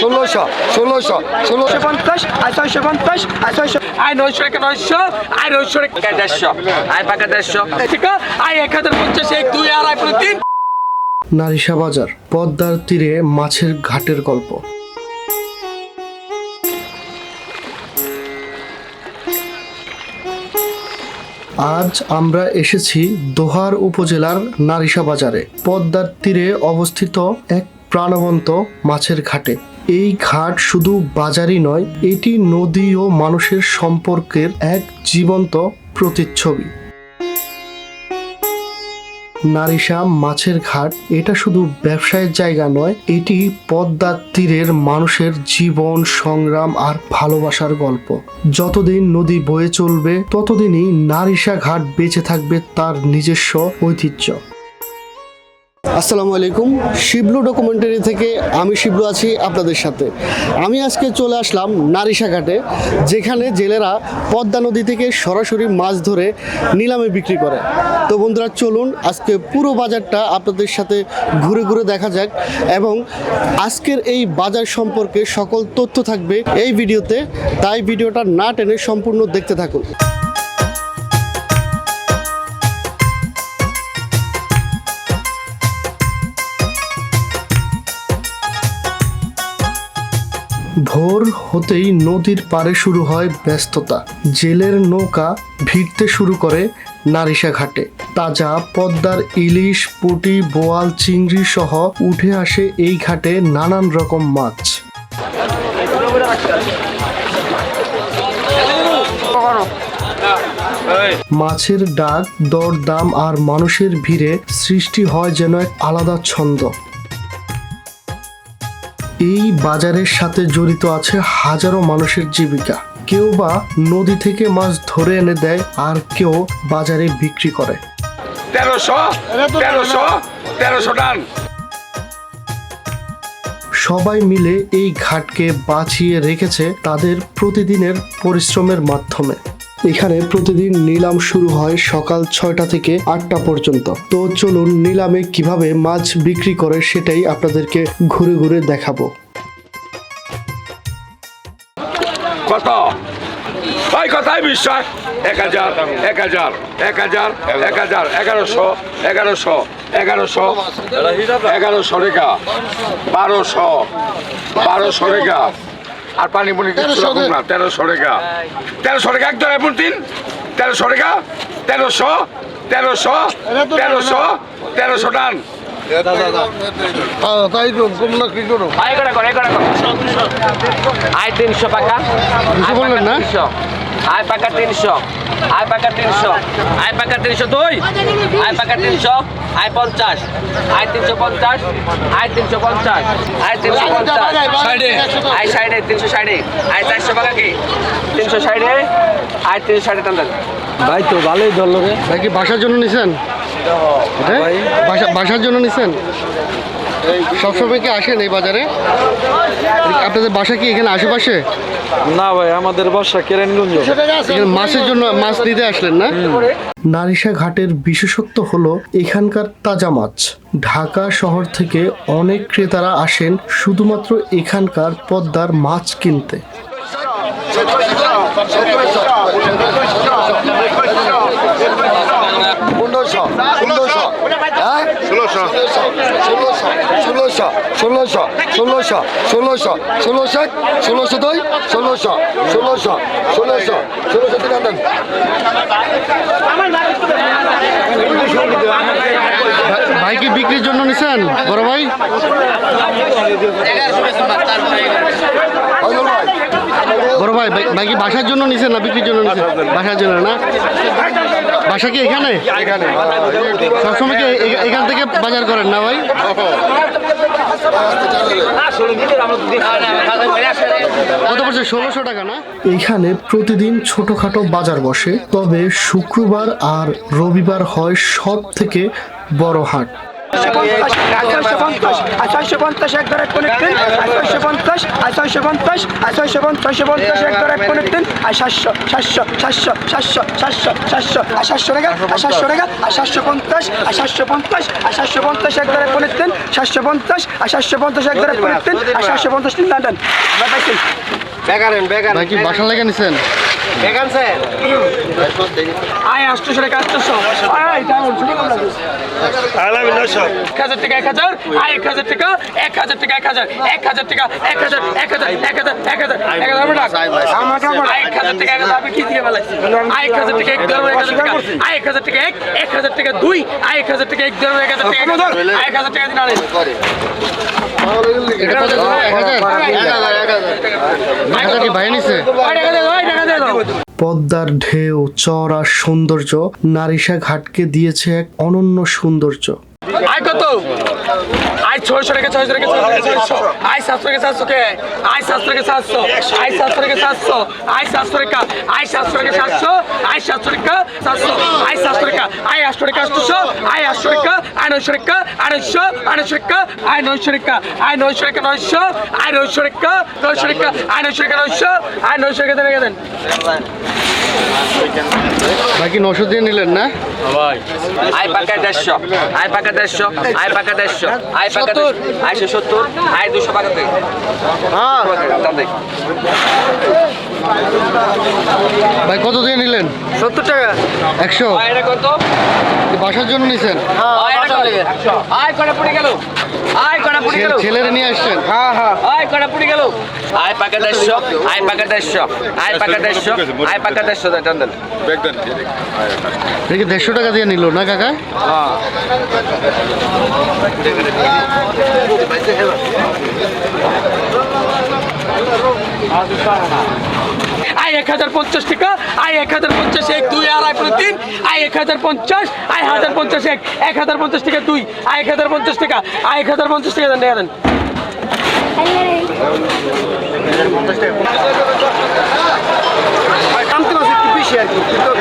ষোলোশো ষোলোশো ষোলোশো পঞ্চাশ আর ছয়শো পঞ্চাশ আর ছয়শো আয় নয়শো একে নয়শো আয় নয়শো একে দেড়শো আয় পাকা দেড়শো ঠিক আয় এক হাজার পঞ্চাশ এক দুই আড়াই তিন। নারিশা বাজার পদ্মার তীরে মাছের ঘাটের গল্প। আজ আমরা এসেছি দোহার উপজেলার নারিশা বাজারে পদ্মার তীরে অবস্থিত এক প্রাণবন্ত মাছের ঘাটে। এই ঘাট শুধু বাজারই নয়, এটি নদী ও মানুষের সম্পর্কের এক জীবন্ত প্রতিচ্ছবি। নারিশা মাছের ঘাট, এটা শুধু ব্যবসায়ের জায়গা নয়, এটি পদ্মার তীরের মানুষের জীবন, সংগ্রাম আর ভালোবাসার গল্প। যতদিন নদী বয়ে চলবে, ততদিনই নারিশা ঘাট বেঁচে থাকবে তার নিজস্ব ঐতিহ্য। আসসালামু আলাইকুম। শিবলু ডকুমেন্টারি থেকে আমি শিবলু আছি আপনাদের সাথে। আমি আজকে চলে আসলাম নারিশা ঘাটে, যেখানে জেলেরা পদ্মা নদী থেকে সরাসরি মাছ ধরে নিলামে বিক্রি করে। তো বন্ধুরা, চলুন আজকে পুরো বাজারটা আপনাদের সাথে ঘুরে ঘুরে দেখা যাক এবং আজকের এই বাজার সম্পর্কে সকল তথ্য থাকবে এই ভিডিওতে। তাই ভিডিওটা না টেনে সম্পূর্ণ দেখতে থাকুন। ভোর হতেই নদীর পাড়ে শুরু হয় ব্যস্ততা। জেলের নৌকা ভিড়তে শুরু করে নারিশা ঘাটে তাজা পদ্মার ইলিশ, পুটি, বোয়াল, চিংড়ি সহ উঠে আসে এই ঘাটে নানান রকম মাছ। মাছের ডাক, দরদাম আর মানুষের ভিড়ে সৃষ্টি হয় যেন এক আলাদা ছন্দ। এই বাজারের সাথে জড়িত আছে হাজারো মানুষের জীবিকা। কেউ বা নদী থেকে মাছ ধরে এনে দেয় আর কেউ বাজারে বিক্রি করে। তেরোশো তেরোশো তেরোশো টান। সবাই মিলে এই ঘাটকে বাঁচিয়ে রেখেছে তাদের প্রতিদিনের পরিশ্রমের মাধ্যমে। এখানে প্রতিদিন নিলাম শুরু হয় সকাল ছয়টা থেকে আটটা পর্যন্ত। তো চলুন নিলামে কীভাবে মাছ বিক্রি করে সেটাই আপনাদেরকে ঘুরে ঘুরে দেখাবো। কত? ভাই কথাই বিশ্বাস। এক হাজার এক হাজার এক হাজার এক হাজার, এগারোশো এগারোশো এগারোশো এগারোশো রেখা বারোশো বারোশো রেখা আর পানি পুনি না। তেরোশো টাকা। তেরোশো টাকা একদম এমন তিন তেরোশো টাকা। তেরোশো। তেরোশো। তেরোশো। তেরোশো টান। তাই তো কম না কি করো? আয় তিনশো পাকা। বললেন না? আয় পাকা তিনশো। আয় পাকা তিনশো। আয় পাকা তিনশো দুই। আয় পাকা তিনশো। আয় পঞ্চাশ। আয় তিনশো পঞ্চাশ। আয় তিনশো পঞ্চাশ। আয় তিনশো পঞ্চাশ। আয় সাইডে তিনশো সাইডে আয় চারশো পাকা কি? তিনশো সাইডে আয় তিনশো সাইডে টান ভাই তো ভালোই ধরলো রে। ভাই কি বাসার জন্য নিছেন? হ্যাঁ? বাসা- বাসার জন্য নিছেন? সবসময় কি আসেন এই বাজারে? আপনাদের বাসা কি এখানে আশেপাশে? না ভাই আমাদের বাসা কেরানগঞ্জ। মাছের জন্য মাছ নিতে আসলেন না? নারিশা ঘাটের বিশেষত্ব হলো এখানকার তাজা মাছ। ঢাকা শহর থেকে অনেক ক্রেতারা আসেন শুধুমাত্র এখানকার পদ্মার মাছ কিনতে পনেরোশো ষোলোশো হ্যাঁ ষোলোশো ষোলোশো ভাই- কি বিক্রির জন্য নিছেন, বড় ভাই? বড় ভাই, ভাই- কি বাসার জন্য নিছেন না বিক্রির জন্য বাসার জন্য না? বাসা কি এখানে? সবসময় কি এখান থেকে বাজার করেন না ভাই? কত বছর ষোলোশো টাকা না? এখানে প্রতিদিন ছোটখাটো বাজার বসে তবে শুক্রবার আর রবিবার হয় সব থেকে বড় হাট। ছয়শো পঞ্চাশ আর ছয়শো পঞ্চাশ এক ধরে তিন আর ছয়শো পঞ্চাশ আর পঞ্চাশ আর পঞ্চাশ পঞ্চাশ এক ধরে তিন আর সাতশো সাতশো সাতশো সাতশো সাতশো সাতশো আর সাতশো টাকা সাতশো টাকা সাতশো পঞ্চাশ আর সাতশো পঞ্চাশ আর পঞ্চাশ এক ধরে তিন সাতশো পঞ্চাশ আর পঞ্চাশ এক ধরে তিন আর সাতশো পঞ্চাশ তিন টান পাইছেন নিছেন আয় আটশোশো টাকা আটশোশো আয় ডাউন ছোটো এক হাজার টাকা এক হাজার আয় এক হাজার টাকা এক হাজার টাকা এক হাজার এক হাজার টাকা এক হাজার এক হাজার এক হাজার এক হাজার এক হাজার। আয় এক হাজার টাকা এক হাজার আমি কি দিয়ে বেলাইছি এক হাজার টাকা এক ধরবো এক হাজার টাকা এক হাজার টাকা এক এক হাজার টাকা দুই এক হাজার টাকা এক ধরবো এক হাজার টাকা এক হাজার এক হাজার টাকা দিন আড়াই এক হাজার এক ভাই নিছে পদ্মার ঢেউ চর আর সৌন্দর্য নারিশা ঘাটকে দিয়েছে এক অনন্য সৌন্দর্য। আজ ছয়শো রেখে ছয়শো রেখে ছয়শো আজ সাতশো রেখে সাতশো কে? আজ সাতশো রেখে সাতশো। আজ সাতশো রেখে সাতশো। আজ সাতশো রেখা। আজ সাতশো রেখে সাতশো। আজ সাতশো রেখা সাতশো। আজ সাতশো রেখা। আয় আটশো রেখা আটশো। আয় আটশো রেখা আয় নয়শো রেখা আড়াইশো আড়াইশো রেখা আয় নয়শো রেখা। আয় নয়শো রেখা নয়শো। আয় নয়শো রেখা নয়শো রেখা আয় নয়শো রেখা নয়শো। আয় নয়শো রেখে দেন রেখে দেন। ভাই কি নশো দিয়ে নিলেন না? আয় পাকা দেড়শো। আয় পাকা দেড়শো। আয় পাকা দেড়শো। আয় পাকা আয়শো সত্তর। আয় দুশো পাকা থেকে ভাই কত দিয়ে নিলেন? সত্তর টাকা। একশো। আয় এটা কত? বাসার জন্য নিছেন? আয় এটা আয় কটা পড়ে গেল? আয় কটা পড়ে গেল। ছেলেরে নিয়ে আসছেন। আয় কটা পড়ে গেল। আয় পাকা দেড়শো আয় পাকা দেড়শো আয় পাকা দেড়শো আয় পাকা দেড়শো টান দেন কি দেড়শো টাকা দিয়ে নিল না কাকা? আয় এক হাজার পঞ্চাশ টাকা আয় এক হাজার পঞ্চাশ এক দুই আড়াই পনেরো তিন আয় এক হাজার পঞ্চাশ আয় হাজার পঞ্চাশ এক এক হাজার পঞ্চাশ টাকা দুই আয় এক হাজার পঞ্চাশ টাকা আয় এক হাজার পঞ্চাশ টাকা দেন টাকা দেন।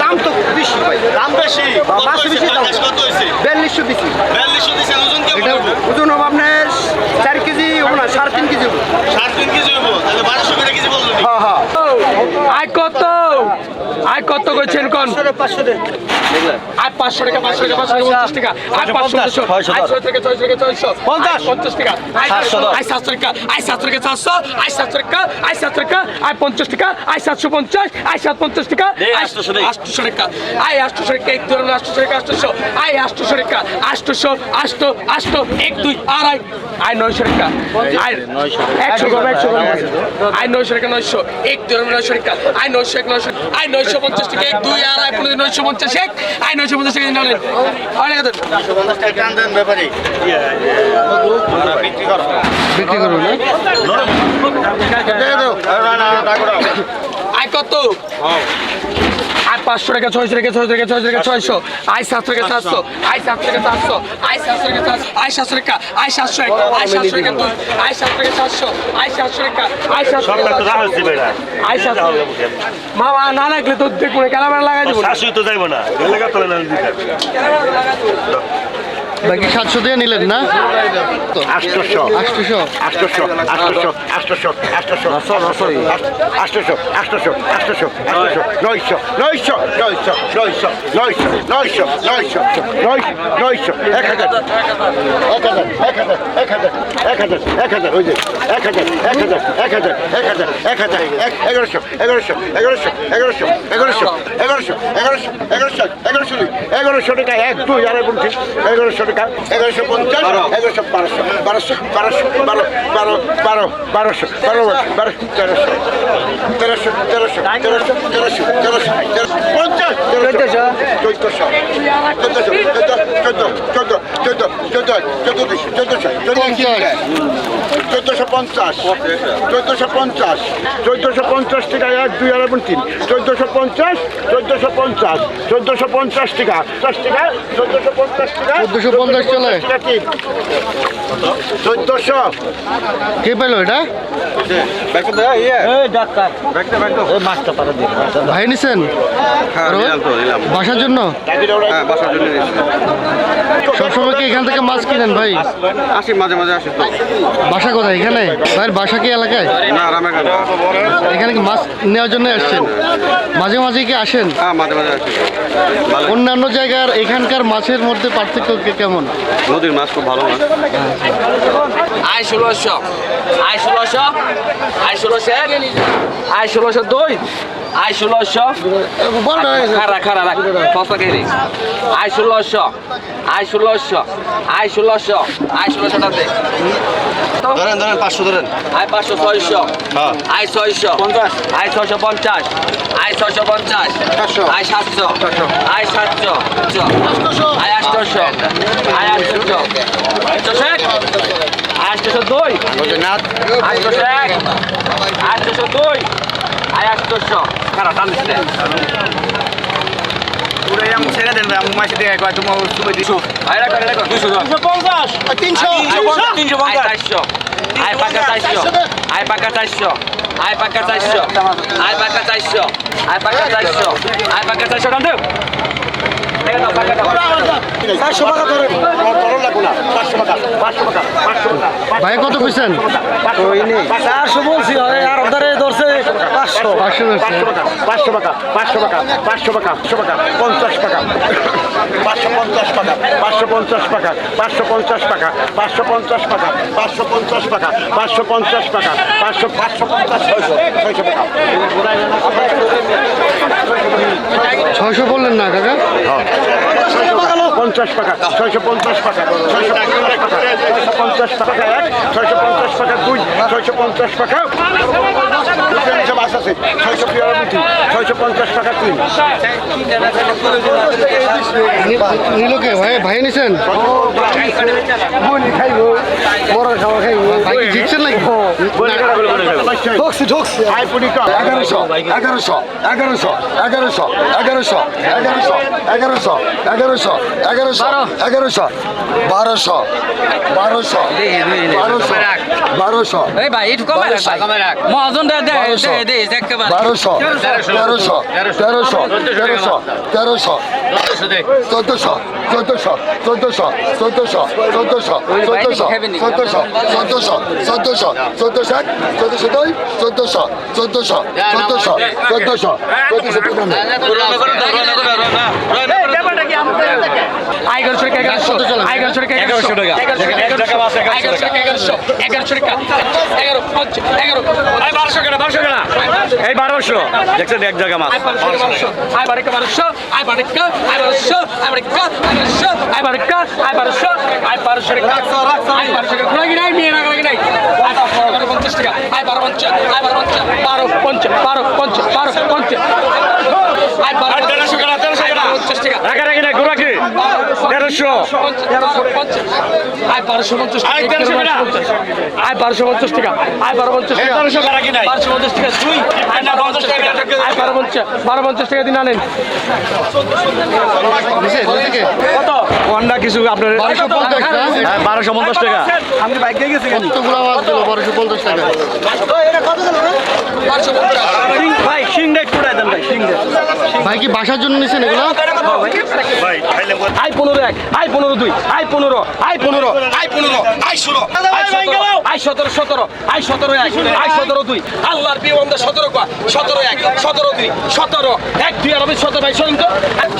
দাম তো বেশি দাম বিয়াল্লিশশো ওজন হবে? আপনার চার কেজি হবে না সাড়ে তিন কেজি হবে। সাড়ে তিন কেজি হইব তাহলে বারোশো করে কেজি বলল হ্যাঁ হ্যাঁ আয় কত আয় কত করছেন কোন? পাঁচশো পাঁচশো টাকা পাঁচশো টাকা পাঁচশো টাকা পঞ্চাশ টাকা। পাঁচশো আয় টাকা ছয়শো টাকা ছয়শো। পঞ্চাশ। পঞ্চাশ টাকা। আয় আয় সাতশো টাকা সাতশো টাকা সাতশো। আয় সাতশো টাকা আয় সাতশো টাকা আয় পঞ্চাশ টাকা আয় সাতশো পঞ্চাশ সাত পঞ্চাশ টাকা আটশোশো টাকা। আয় আটশোশো টাকা এক ধরনের আটশোশো টাকা আটশোশো আয় আটশোশো টাকা আটশোশো আটশো আটশো এক দুই আড়াই আয়। নয়শো টাকা। আয় একশো একশো আয় নয়শো টাকা। নয়শো এক ধরনের নয়শো টাকা আয় নয়শো এক নয়শো আয় নয়শো পঞ্চাশ থেকে দুই আড়াই পনেরো নয়শো পঞ্চাশ এক আই নয়শো পঞ্চাশ টাকা নিলেন অনেক বিক্রি করো বিক্রি করুন আয় কত? আয় পাঁচশো টাকা ছয়শো টাকা ছয়শো টাকা ছয়শো টাকা ছয়শো আয় সাতশো টাকা সাতশো আয় সাতশো টাকা সাতশো আয় সাতশো টাকা সাতশো আয় সাতশো টাকা আয় সাতশো এক আয় সাতশো টাকা দুই আয় সাতশো টাকা সাতশো আয় সাতশো টাকা আয় সাতশো টাকা আয় সাতশো মামা না লাগলে তো দেখব ক্যামেরা লাগাই দেবো শাশুড়ি তো যাইবো না কত না দিতে বাকি সাতশো দিয়ে নিলেন না আটশোশো আটশোশো আটশোশো আটশোশো আটশোশো আটশোশো আটশোশো আটশোশো আটশোশো আটশোশো নয়শো নয়শো নয়শো নয়শো নয়শো নয়শো নয়শো নয়শো নয়শো এক হাজার এক হাজার এক হাজার এক হাজার এক হাজার এক হাজার ওই যে এক হাজার এক হাজার এক হাজার এক হাজার এক হাজার এগারোশো এগারোশো এগারোশো এগারোশো এগারোশো এগারোশো এগারোশো এগারোশো এগারোশো দুই এগারোশো টাকা এক দুই আড়াই বলছি এগারোশো টাকা এগারোশো পঞ্চাশ এগারোশো বারোশো বারোশো বারোশো বারো বারো বারো বারোশো বারো বারোশো তেরোশো তেরোশো তেরোশো তেরোশো তেরোশো তেরোশো তেরোশো পঞ্চাশ। চোদ্দশো। চোদ্দশো চোদ্দশো চোদ্দ চোদ্দ চোদ্দ চোদ্দ চোদ্দ চোদ্দশো চোদ্দশো পঞ্চাশ চোদ্দশো পঞ্চাশ চোদ্দশো পঞ্চাশ টাকা এক দুই আড়াই তিন। চোদ্দশো পঞ্চাশ চোদ্দশো পঞ্চাশ চোদ্দশো পঞ্চাশ টাকা দশ টাকা চোদ্দশো পঞ্চাশ টাকা 1450 চলে? টাকা তিন চোদ্দশো। কে পেল এটা? ভাই নিছেন? আরও? বাসার জন্য? সবসময় কি এখান থেকে মাছ কিনেন ভাই? আসি মাঝে মাঝে আসি বাসা কোথায় এখানে? ভাইয়ের বাসা কি এলাকায়? না আরামে এখানে কি মাছ নেওয়ার জন্য আসছেন? মাঝে মাঝে কি আসেন? হ্যাঁ মাঝে মাঝে আসি। অন্যান্য জায়গার এখানকার মাছের মধ্যে পার্থক্য কে- কেমন? নদীর মাছ খুব ভালো মাছ। আয় ষোলোশো আয় ষোলোশো আয় ষোলোশো আয় ষোলোশো দুই। আয় ষোলোশো খারা খারা রাখ। ফসা খেয়ে। আয় ষোলোশো আয় ষোলোশো আয় ষোলোশো আয় ষোলোশোটা দে। ধরেন ধরেন পাঁচশো ধরেন। আয় পাঁচশো ছয়শো। হ্যাঁ। আয় ছয়শো। পঞ্চাশ। আয় ছয়শো পঞ্চাশ। আয় ছয়শো পঞ্চাশ। আয় সাতশো। আয় সাতশো। আয় আটশোশো। আয় আয় আটশোশো দুই। এক। দুই। আয়াস চোদ্দশো খারাপ টান দিচ্ছে আয় পাকা চারশো। আয় পাকা চারশো। আয় পাকা চারশো। আয় পাকা চারশো। আয় পাকা চারশো। টান দেব ভাই কত কইছেন? চারশো বলছি আর ধরে ধরছে। পাঁচশো পাঁচশো ধরছে। পাঁচশো টাকা পাঁচশো টাকা পাঁচশো টাকা পাঁচশো টাকা পঞ্চাশ টাকা পাঁচশো পঞ্চাশ টাকা পাঁচশো পঞ্চাশ টাকা পাঁচশো পঞ্চাশ টাকা পাঁচশো পঞ্চাশ টাকা পাঁচশো পঞ্চাশ টাকা পাঁচশো পঞ্চাশ টাকা পাঁচশো পাঁচশো পঞ্চাশ ছয়শো ছয়শো টাকা ছয়শো বললেন না কাকা পঞ্চাশ টাকা ছয়শো পঞ্চাশ টাকা ছয়শো পঞ্চাশ টাকা ছয়শো পঞ্চাশ টাকা টাকা দুই ছয়শো পঞ্চাশ টাকা। সব আছে ছয়শো বিরানব্বই ছয়শো পঞ্চাশ টাকা তিন। নিলোকে ভাই ভাই নিছেন ভাই কি জিতছেন নাকি? ঢোকছি ঢোকছি। আই পুরি কম। এগারোশো এগারোশো এগারোশো এগারোশো এগারোশো এগারোশো এগারোশো এগারোশো এগারোশো এগারোশো বারোশো বারোশো বারোশো বারোশো এই ভাই একটু কমে রাখ ভাই কমে রাখ মহাজন দে দে বারোশো। দে পার বারোশো তেরোশো তেরোশো তেরোশো তেরোশো চোদ্দশো চোদ্দশো চোদ্দশো চোদ্দশো চোদ্দশো চোদ্দশো চোদ্দশো চোদ্দশো চোদ্দশো চোদ্দশো চোদ্দশো দুই চোদ্দশো চোদ্দশো চোদ্দশো চোদ্দশো চোদ্দশো এগারোশো টাকা এগারোশো এগারোশো টাকা এগারোশো টাকা এগারোশো টাকা এগারোশো এগারোশো টাকা এগারো এগারো বারোশো কেনা বারোশো কেনা এই বারোশো দেখছেন এক জায়গা মাছ আয় বারেকা বারোশো আয় বারেকা আয় বারোশো আয় বারেকা আয় বারোশো আয় বারেকা আয় বারোশো আয় বারোশো টাকা আয় বারোশো টাকা খোলা কি নাই নিয়ে রাখা কি নাই বারো পঞ্চাশ টাকা আয় বারো পঞ্চাশ আয় বারো পঞ্চাশ বারো পঞ্চাশ বারো পঞ্চাশ বারো পঞ্চাশ আয় বারো রাখারাখি না গোরাখি তেরোশো। আয় বারোশো পঞ্চাশ আয় আয় বারোশো পঞ্চাশ টাকা। আয় বারো পঞ্চাশ বারোশো পঞ্চাশ টাকা দুই। টাকা। বারো পঞ্চাশ বারো পঞ্চাশ টাকা দিন আনেন। কত? হন্ডা কিছু আপনার বারোশো পঞ্চাশ না হ্যাঁ বারোশো পঞ্চাশ টাকা। আমি বাইক দিয়ে গেছি। বারোশো পঞ্চাশ টাকা। ভাই সিং ডেট করে দেন ভাই সিং ডেট ভাই কি বাসার জন্য নিছেন এগুলো? আই পনেরো এক আই পনেরো দুই আই পনেরো আই পনেরো আই পনেরো আই ষোলো আই সতেরো আই সতেরো সতেরো আই সতেরো এক আই সতেরো দুই। আল্লাহর বিয়ে সতেরো কয় সতেরো এক সতেরো দুই সতেরো এক দুই আরবি সতেরো ভাই শোনেন তো।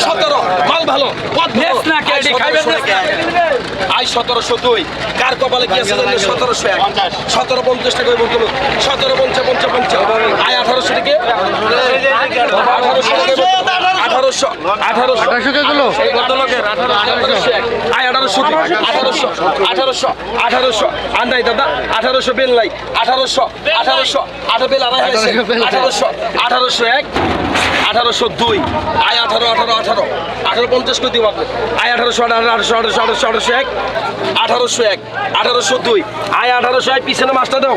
সতেরো মাল ভালো পথ না কে খাইবেন না আই সতেরোশো দুই। কার কপালে কি আছে জানেন? সতেরোশো এক। সতেরো পঞ্চাশ টাকা সতেরো পঞ্চাশ পঞ্চাশ পঞ্চাশ আয় আঠারোশো থেকে আঠারোশো আঠারোশো। আয় আঠারোশো আঠারোশো। আঠারোশো। আঠারোশো। আন্দাই দাদা আঠারোশো বেল নাই। আঠারোশো। আঠারোশো। আঠারো বেল আড়াই। আঠারোশো। আঠারোশো এক। আঠারোশো দুই। আয় আঠারো আঠারো আঠারো। আঠারো পঞ্চাশ করে দিব আপনি আয় আঠারোশো আঠারো, আঠারোশো আঠারোশো আঠারোশো আঠারোশো এক। আঠারোশো এক, আঠারোশো দুই। আয় আঠারোশো এক, পিছনে মাছটা দাও।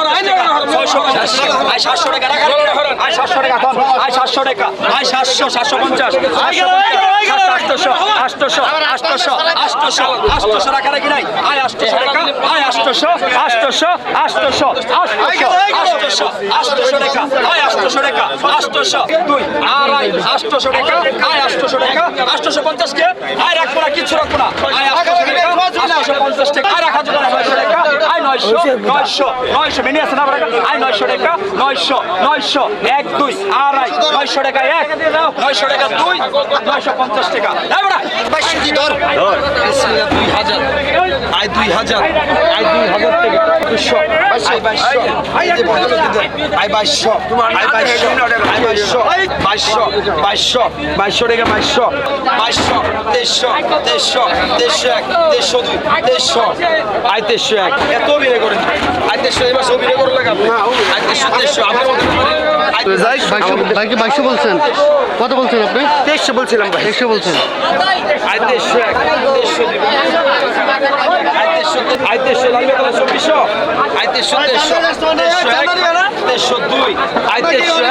আয় সাতশো টাকা আয় সাতশো টাকা আয় সাতশো টাকা আয় সাতশো সাতশো পঞ্চাশ আটশোশো আটশোশো আটশোশো আটশোশো আটশোশো টাকা নাকি নাই আয় আটশোশো টাকা আয় আটশোশো আটশোশো আটশোশো আটশোশো আটশোশো আটশোশো টাকা আয় আটশোশো টাকা আটশোশো দুই আড়াই আটশোশো টাকা আয় আটশোশো টাকা আটশোশো পঞ্চাশ কে আয় রাখব না কিচ্ছু রাখব না আয় আটশোশো টাকা আটশোশো পঞ্চাশ টাকা আয় রাখা যাবে নয়শো টাকা আয় নয়শো নয়শো নয়শো মেনে আছে না আয় নয়শো টাকা নয়শো নয়শো এক দুই আড়াই নয়শো টাকা এক নয়শো টাকা দুই নয়শো পঞ্চাশ টাকা। না দুই হাজার আয় দুই হাজার আয় দুই হাজার টাকা দুশো আয় বাইশশো আয় বাইশশো আয় বাইশশো আয় বাইশশো বাইশশো বাইশশো বাইশশো টাকা বাইশশো বাইশশো তেইশশো তেইশশো তেইশশো এক তেইশশো দুই তেইশশো আয় তেইশশো এক। এত অভিনয় করেন। আয় তেইশশো এবার অভিনয় করে লাগাবো আয় বাইশশো বলছেন। কত বলছেন আপনি? তেইশশো বলছিলাম ভাই। তেইশশো বলছেন। দুই তেইশশো লাগবে তাহলে চব্বিশশো আয় তেইশশো তেইশশো তেইশশো এক তেইশশো দুই আয় তেইশশো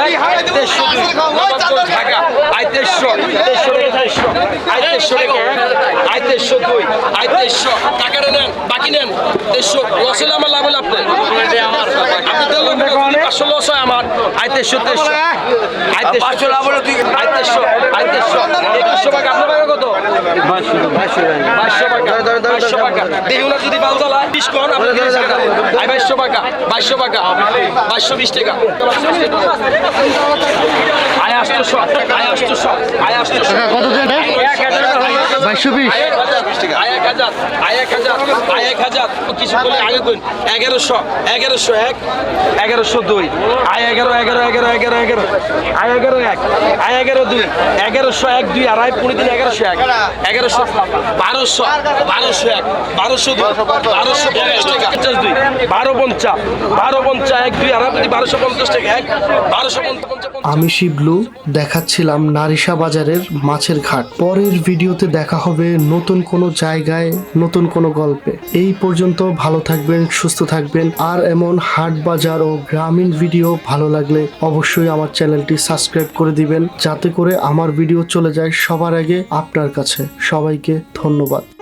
এক দুই আয় তেইশশো রেখে এক আয় দুই আয় তেইশশো টাকাটা নেন বাকি নেন তেইশশো লস হলে আমার লাভ হলে আপনি আপনি পাঁচশো হয় আমার তেইশশো তেইশশো আয় তেইশশো লাভ হলে তুই আয় তেইশশো একুশশো টাকা আপনার কত বাইশশো টাকা বাইশশো টাকা যদি বাল চালায় বিশ কন আপনার তিরিশ টাকা। আয় বাইশশো টাকা বাইশশো টাকা বাইশশো বিশ টাকা। আয় আটশোশো আয় আটশোশো আয় আটশোশো। কত বাইশশো বিশ। আয় এক হাজার আয় এক হাজার আয় এক হাজার কিছু বলে আগে এগারোশো এগারোশো এক এগারোশো দুই। আয় এগারো এগারো এগারো এগারো এগারো। আয় এগারো এক আয় এগারো দুই। এগারোশো এক দুই। আয় দিন এগারোশো এক। এগারোশো বারোশো বারোশো এক বারোশো দুই। আমি শিবলু, দেখাচ্ছিলাম নারিশা বাজারের মাছের ঘাট। পরের ভিডিওতে দেখা হবে নতুন কোনো জায়গায়, নতুন কোনো গল্পে। এই পর্যন্ত ভালো থাকবেন, সুস্থ থাকবেন। আর এমন হাট বাজার ও গ্রামীণ ভিডিও ভালো লাগলে অবশ্যই আমার চ্যানেলটি সাবস্ক্রাইব করে দিবেন, যাতে করে আমার ভিডিও চলে যায় সবার আগে আপনার কাছে। সবাইকে ধন্যবাদ।